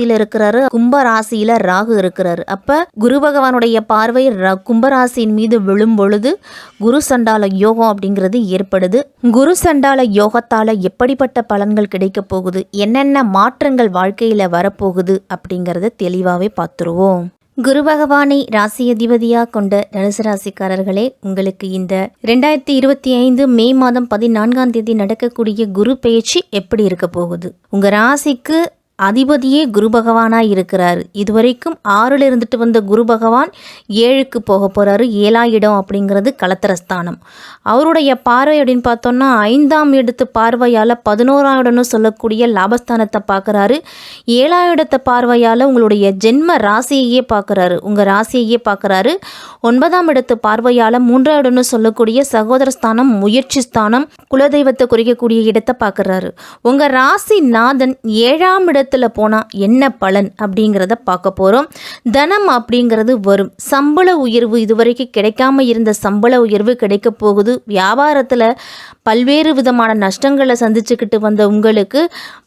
ராசியில இருக்கிறாரு. கும்ப ராசியில ராகு இருக்கிறாரு. அப்ப குரு பகவானுடைய பார்வை கும்பராசியின் மீது விழும் பொழுது குரு சண்டால யோகம் அப்படிங்கிறது ஏற்படுது. குரு சண்டால யோகத்தால எப்படிப்பட்ட பலன்கள் கிடைக்க போகுது? என்னென்ன மாற்றங்கள் வாழ்க்கையில வரப்போகுது? அப்படிங்கறத தெளிவாவே பார்த்துருவோம். குரு பகவானை ராசி அதிபதியாக கொண்ட தனுசு ராசிக்காரர்களே உங்களுக்கு இந்த ரெண்டாயிரத்தி இருபத்தி ஐந்து மே மாதம் பதினான்காம் தேதி நடக்கக்கூடிய குரு பெயர்ச்சி எப்படி இருக்க போகுது? உங்க ராசிக்கு அதிபதியே குரு பகவானாக இருக்கிறார். இதுவரைக்கும் ஆறில் இருந்துட்டு வந்த குரு பகவான் ஏழுக்கு போக போகிறாரு ஏழா இடம் அப்படிங்கிறது கலத்திரஸ்தானம். அவருடைய பார்வை அப்படின்னு பார்த்தோம்னா ஐந்தாம் இடத்து பார்வையால் பதினோராம் இடம்னு சொல்லக்கூடிய லாபஸ்தானத்தை பார்க்குறாரு. ஏழாம் இடத்தை பார்வையால் உங்களுடைய ஜென்ம ராசியையே பார்க்குறாரு. உங்கள் ராசியையே பார்க்குறாரு. ஒன்பதாம் இடத்து பார்வையால் மூன்றாம் இடம்னு சொல்லக்கூடிய சகோதர ஸ்தானம் முயற்சி ஸ்தானம் குலதெய்வத்தை குறிக்கக்கூடிய இடத்தை பார்க்குறாரு. உங்கள் ராசி நாதன் ஏழாம் இடத்துல போனால் என்ன பலன் அப்படிங்கிறத பார்க்க போகிறோம் தனம் அப்படிங்கிறது வரும். சம்பள உயர்வு இதுவரைக்கும் கிடைக்காம இருந்த சம்பள உயர்வு கிடைக்க போகுது. வியாபாரத்தில் பல்வேறு விதமான நஷ்டங்களை சந்திச்சுக்கிட்டு வந்த உங்களுக்கு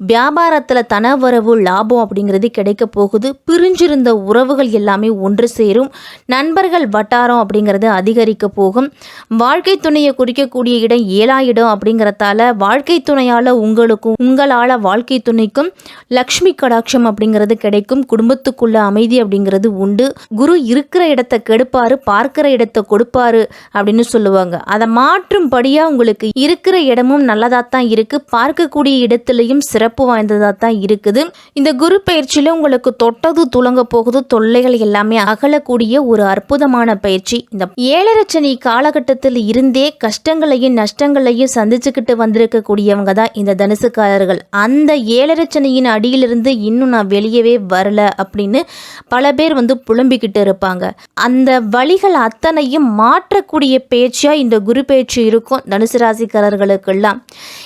வியாபாரத்தில் தனவரவு லாபம் அப்படிங்கிறது கிடைக்க போகுது. பிரிஞ்சிருந்த உறவுகள் எல்லாமே ஒன்று சேரும். நண்பர்கள் வட்டாரம் அப்படிங்கிறது அதிகரிக்க போகும். வாழ்க்கை துணையை குறிக்கக்கூடிய இடம் ஏழாயிடம் இடம் அப்படிங்கிறதால வாழ்க்கை துணையால் உங்களுக்கும் உங்களால் வாழ்க்கை துணைக்கும் லக்ஷ்மி கடாட்சம் அப்படிங்கிறது கிடைக்கும். குடும்பத்துக்குள்ள அமைதி அப்படிங்கிறது உண்டு. குரு இருக்கிற இடத்த கெடுப்பாரு பார்க்கிற இடத்த கொடுப்பாரு அப்படின்னு சொல்லுவாங்க. அதை மாற்றும்படியாக உங்களுக்கு இருக்கிற இடமும் நல்லதாக தான் இருக்கு. பார்க்கக்கூடிய இடத்துலையும் சிறப்பு வாய்ந்ததாக தான் இருக்குது. இந்த குரு பயிற்சியில் உங்களுக்கு தொட்டது துளங்க போகுது தொல்லைகள் எல்லாமே அகலக்கூடிய ஒரு அற்புதமான பயிற்சி. இந்த ஏழரச்சனி காலகட்டத்தில் இருந்தே கஷ்டங்களையும் நஷ்டங்களையும் சந்திச்சுக்கிட்டு வந்திருக்கக்கூடியவங்க தான் இந்த தனுசுக்காரர்கள். அந்த ஏழரை அடியிலிருந்து இன்னும் நான் வெளியவே வரல அப்படின்னு பல பேர் வந்து புலம்பிக்கிட்டு இருப்பாங்க. அந்த வழிகள் அத்தனையும் மாற்றக்கூடிய பேச்சியாக இந்த குரு பேச்சு இருக்கும் தனுசு ராசிக்காரர்களுக்கெல்லாம்.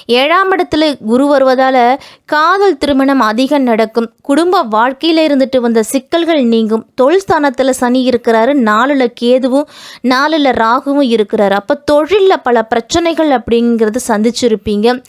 ஏழாம் இடத்துல குரு வருவதால் காதல் திருமணம் அதிகம் நடக்கும். குடும்ப வாழ்க்கையில் இருந்துட்டு வந்த சிக்கல்கள் நீங்கும். தொழில் ஸ்தானத்தில் சனி இருக்கிறாரு. நாலில் கேதுவும் நாலில் ராகுவும் இருக்கிறாரு. அப்போ தொழிலில் பல பிரச்சனைகள் அப்படிங்கிறது சந்திச்சிருப்பீங்க.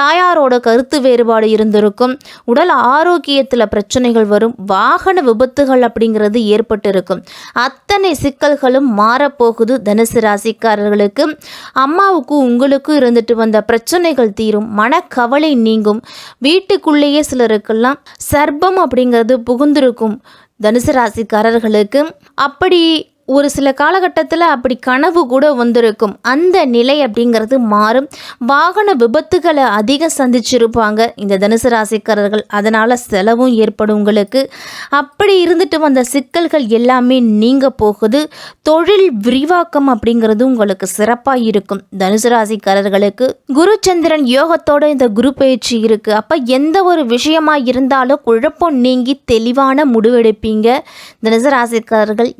தாயாரோட கருத்து வேறுபாடு இருந்திருக்கும். உடல் ஆரோக்கியத்தில் பிரச்சனைகள் வரும். வாகன விபத்துகள் அப்படிங்கிறது ஏற்பட்டு இருக்கும் அத்தனை சிக்கல்களும் மாறப்போகுது தனுசு ராசிக்காரர்களுக்கு. அம்மாவுக்கும் உங்களுக்கும் இருந்துட்டு வந்த பிரச்சனைகள் தீரும். மனக்கவலை நீங்கும். வீட்டுக்குள்ளேயே சிலருக்கெல்லாம் சர்ப்பம் அப்படிங்கிறது புகுந்திருக்கும். தனுசு ராசிக்காரர்களுக்கு அப்படி ஒரு சில காலகட்டத்தில் அப்படி கனவு கூட வந்திருக்கும். அந்த நிலை அப்படிங்கிறது மாறும். வாகன விபத்துகளை அதிகம் சந்திச்சிருப்பாங்க. இந்த தனுசு ராசிக்காரர்கள் அதனால் செலவும் ஏற்படும் உங்களுக்கு. அப்படி இருந்துட்டு வந்த சிக்கல்கள் எல்லாமே நீங்க போகுது. தொழில் விரிவாக்கம் அப்படிங்கிறது உங்களுக்கு சிறப்பாக இருக்கும். தனுசு ராசிக்காரர்களுக்கு குரு சந்திரன் யோகத்தோட இந்த குரு பயிற்சி இருக்குது அப்போ எந்த ஒரு விஷயமா இருந்தாலும் குழப்பம் நீங்கி தெளிவான முடிவெடுப்பீங்க. தனுசு ராசிக்காரர்கள்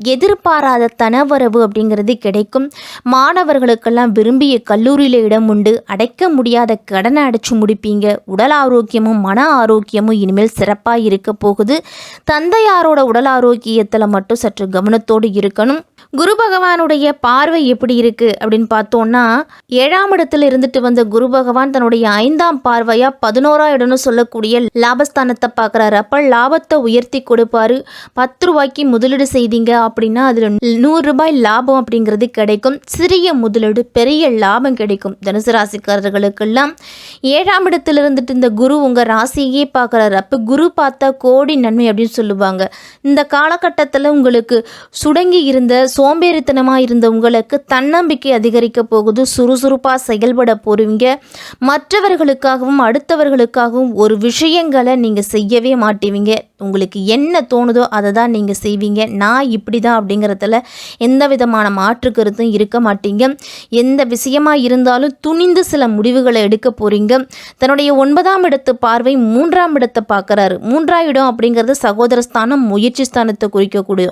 இல்லாத தனவரவு அப்படிங்கிறது கிடைக்கும். மாணவர்களுக்கெல்லாம் விரும்பிய கல்லூரியில் இடம் உண்டு. அடைக்க முடியாத கடனை அடைச்சு முடிப்பீங்க. உடல் ஆரோக்கியமும் மன ஆரோக்கியமும் இனிமேல் சிறப்பாக இருக்க போகுது. தந்தையாரோட உடல் ஆரோக்கியத்தில் மட்டும் சற்று கவனத்தோடு இருக்கணும். குரு பகவானுடைய பார்வை எப்படி இருக்கு அப்படின்னு பார்த்தோம்னா ஏழாம் இடத்துல இருந்துட்டு வந்த குரு பகவான் தன்னுடைய ஐந்தாம் பார்வையா பதினோரா இடம்னு சொல்லக்கூடிய லாபஸ்தானத்தை பார்க்குறாரு. அப்போ லாபத்தை உயர்த்தி கொடுப்பாரு. பத்து ரூபாய்க்கு முதலீடு செய்தீங்க அப்படின்னா அதில் நூறு ரூபாய் லாபம் அப்படிங்கிறது கிடைக்கும். சிறிய முதலீடு பெரிய லாபம் கிடைக்கும். தனுசு ராசிக்காரர்களுக்கெல்லாம் ஏழாம் இடத்துல இருந்துட்டு இந்த குரு உங்கள் ராசியே பார்க்குறாரு. அப்போ குரு பார்த்தா கோடி நன்மை அப்படின்னு சொல்லுவாங்க. இந்த காலகட்டத்தில் உங்களுக்கு சுடங்கி இருந்த சோம்பேறித்தனமாக இருந்த உங்களுக்கு தன்னம்பிக்கை அதிகரிக்க போகுது. சுறுசுறுப்பாக செயல்பட போடுவீங்க மற்றவர்களுக்காகவும் அடுத்தவர்களுக்காகவும் ஒரு விஷயங்களை நீங்கள் செய்யவே மாட்டீங்க. உங்களுக்கு என்ன தோணுதோ அதை தான் நீங்கள் செய்வீங்க. நான் இப்படி தான் அப்படிங்கிறதுல எந்த விதமான மாற்று கருத்தும் இருக்க மாட்டீங்க. எந்த விஷயமாக இருந்தாலும் துணிந்து சில முடிவுகளை எடுக்க போகிறீங்க தன்னுடைய ஒன்பதாம் இடத்து பார்வை மூன்றாம் இடத்தை பார்க்குறாரு. மூன்றாம் இடம் அப்படிங்கிறது சகோதர ஸ்தானம் முயற்சி ஸ்தானத்தை குறிக்கக்கூடிய.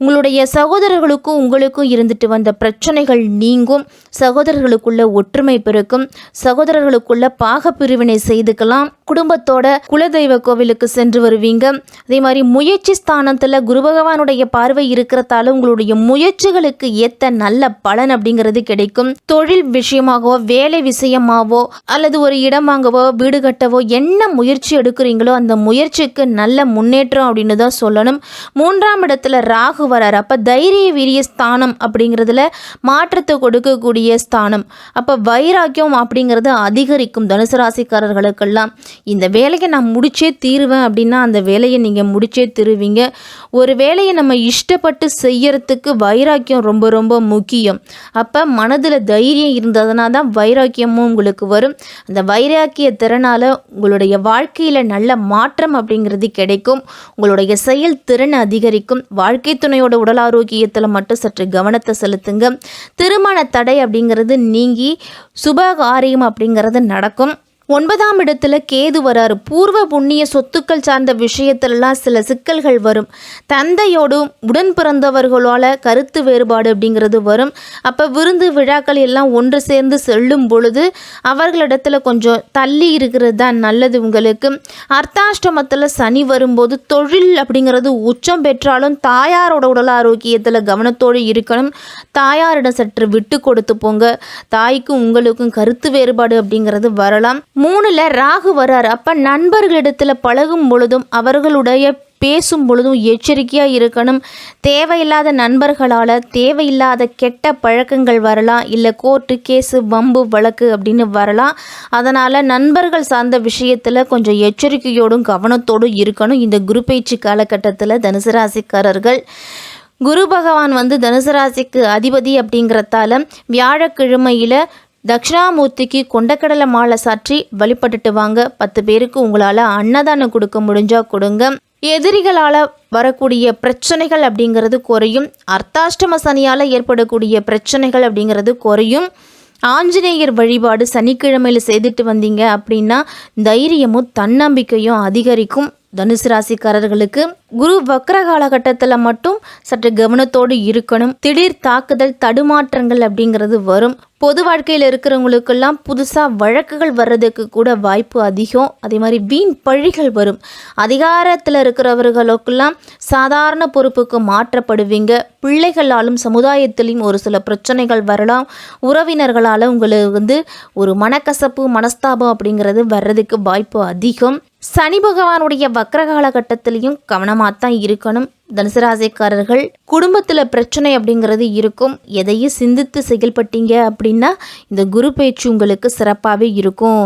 உங்களுடைய சகோதரர்களுக்கும் உங்களுக்கும் இருந்துட்டு வந்த பிரச்சனைகள் நீங்கும். சகோதரர்களுக்குள்ள ஒற்றுமை பெருக்கும் சகோதரர்களுக்குள்ள பாகப்பிரிவினை செய்துக்கலாம். குடும்பத்தோட குலதெய்வ கோவிலுக்கு சென்று வருவீங்க. அதே மாதிரி முயற்சி ஸ்தானத்தில் குரு பகவானுடைய பார்வை இருக்கிறதால உங்களுடைய முயற்சிகளுக்கு ஏற்ற நல்ல பலன் அப்படிங்கிறது கிடைக்கும். தொழில் விஷயமாகவோ வேலை விஷயமாவோ அல்லது ஒரு இடம் வாங்கவோ வீடு கட்டவோ என்ன முயற்சி எடுக்கிறீங்களோ அந்த முயற்சிக்கு நல்ல முன்னேற்றம் அப்படின்னு தான் சொல்லணும். மூன்றாம் இடத்துல ராகு வராரு. அப்போ தைரிய வீரிய ஸ்தானம் அப்படிங்கிறதுல மாற்றத்தை கொடுக்கக்கூடிய ஸ்தானம். அப்போ வைராக்கியம் அப்படிங்கிறது அதிகரிக்கும் தனுசு ராசிக்காரர்களுக்கெல்லாம். இந்த வேலையை நான் முடிச்சே தீருவேன் அப்படின்னா அந்த வேலையை நீங்கள் முடிச்சே தீருவீங்க. ஒரு வேலையை நம்ம இஷ்டப்பட்டு செய்யறதுக்கு வைராக்கியம் ரொம்ப ரொம்ப முக்கியம். அப்போ மனதில் தைரியம் இருந்ததுனா தான் வைராக்கியமும் உங்களுக்கு வரும். அந்த வைராக்கிய திறனால் உங்களுடைய வாழ்க்கையில் நல்ல மாற்றம் அப்படிங்கிறது கிடைக்கும். உங்களுடைய செயல் திறன் அதிகரிக்கும். வாழ்க்கை துணையோட உடல் ஆரோக்கியத்தில் மட்டும் சற்று கவனத்தை செலுத்துங்க. திருமண தடை அப்படிங்கிறது நீங்கி சுப காரியம் அப்படிங்கிறது நடக்கும். ஒன்பதாம் இடத்துல கேது வராரு. பூர்வ புண்ணிய சொத்துக்கள் சார்ந்த விஷயத்திலலாம் சில சிக்கல்கள் வரும். தந்தையோடும் உடன் பிறந்தவர்களால் கருத்து வேறுபாடு அப்படிங்கிறது வரும். அப்போ விருந்து விழாக்கள் எல்லாம் ஒன்று சேர்ந்து செல்லும் பொழுது அவர்களிடத்துல கொஞ்சம் தள்ளி இருக்கிறது தான் நல்லது உங்களுக்கு. அர்த்தாஷ்டமத்தில் சனி வரும்போது தொழில் அப்படிங்கிறது உச்சம் பெற்றாலும் தாயாரோட உடல் ஆரோக்கியத்தில் கவனத்தோடு இருக்கணும். தாயாரிடம் சற்று விட்டு கொடுத்து போங்க. தாய்க்கும் உங்களுக்கும் கருத்து வேறுபாடு அப்படிங்கிறது வரலாம். மூணுல ராகு வரார். அப்ப நண்பர்களிடத்துல பழகும் பொழுதும் அவர்களுடைய பேசும் பொழுதும் எச்சரிக்கையாக இருக்கணும். தேவையில்லாத நண்பர்களால் தேவையில்லாத கெட்ட பழக்கங்கள் வரலாம். இல்லை கோர்ட்டு கேஸு வம்பு வழக்கு அப்படின்னு வரலாம். அதனால் நண்பர்கள் சார்ந்த விஷயத்தில் கொஞ்சம் எச்சரிக்கையோடும் கவனத்தோடும் இருக்கணும். இந்த குரு பயிற்சி காலகட்டத்தில் தனுசு ராசிக்காரர்கள். குரு பகவான் வந்து தனுசு ராசிக்கு அதிபதி அப்படிங்கிறதால வியாழக்கிழமையில் தட்சிணாமூர்த்திக்கு கொண்டக்கடலை மாலை சாற்றி வழிபட்டுட்டு வாங்க. பத்து பேருக்கு உங்களால் அன்னதானம் கொடுக்க முடிஞ்சால் கொடுங்க. எதிரிகளால் வரக்கூடிய பிரச்சனைகள் அப்படிங்கிறது குறையும். அர்த்தாஷ்டம சனியால் ஏற்படக்கூடிய பிரச்சனைகள் அப்படிங்கிறது குறையும். ஆஞ்சநேயர் வழிபாடு சனிக்கிழமையில் செய்துட்டு வந்தீங்க அப்படின்னா தைரியமும் தன்னம்பிக்கையும் அதிகரிக்கும். தனுசு ராசிக்காரர்களுக்கு குரு வக்ர காலகட்டத்தில் மட்டும் சற்று கவனத்தோடு இருக்கணும். திடீர் தாக்குதல் தடுமாற்றங்கள் அப்படிங்கிறது வரும். பொது வாழ்க்கையில் இருக்கிறவங்களுக்கெல்லாம் புதுசாக வழக்குகள் வர்றதுக்கு கூட வாய்ப்பு அதிகம். அதே மாதிரி வீண் பழிகள் வரும். அதிகாரத்தில் இருக்கிறவர்களுக்கெல்லாம் சாதாரண பொறுப்புக்கு மாற்றப்படுவீங்க. பிள்ளைகளாலும் சமுதாயத்திலையும் ஒரு சில பிரச்சனைகள் வரலாம். உறவினர்களால் உங்களுக்கு வந்து ஒரு மனக்கசப்பு மனஸ்தாபம் அப்படிங்கிறது வர்றதுக்கு வாய்ப்பு அதிகம். சனி பகவானுடைய வக்ர காலகட்டத்திலையும் கவனமாக தான் இருக்கணும். தனுசு ராசிக்காரர்கள் குடும்பத்தில் பிரச்சனை அப்படிங்கிறது இருக்கும். எதையும் சிந்தித்து செயல்பட்டீங்க அப்படின்னா இந்த குரு பயிற்சி உங்களுக்கு சிறப்பாகவே இருக்கும்.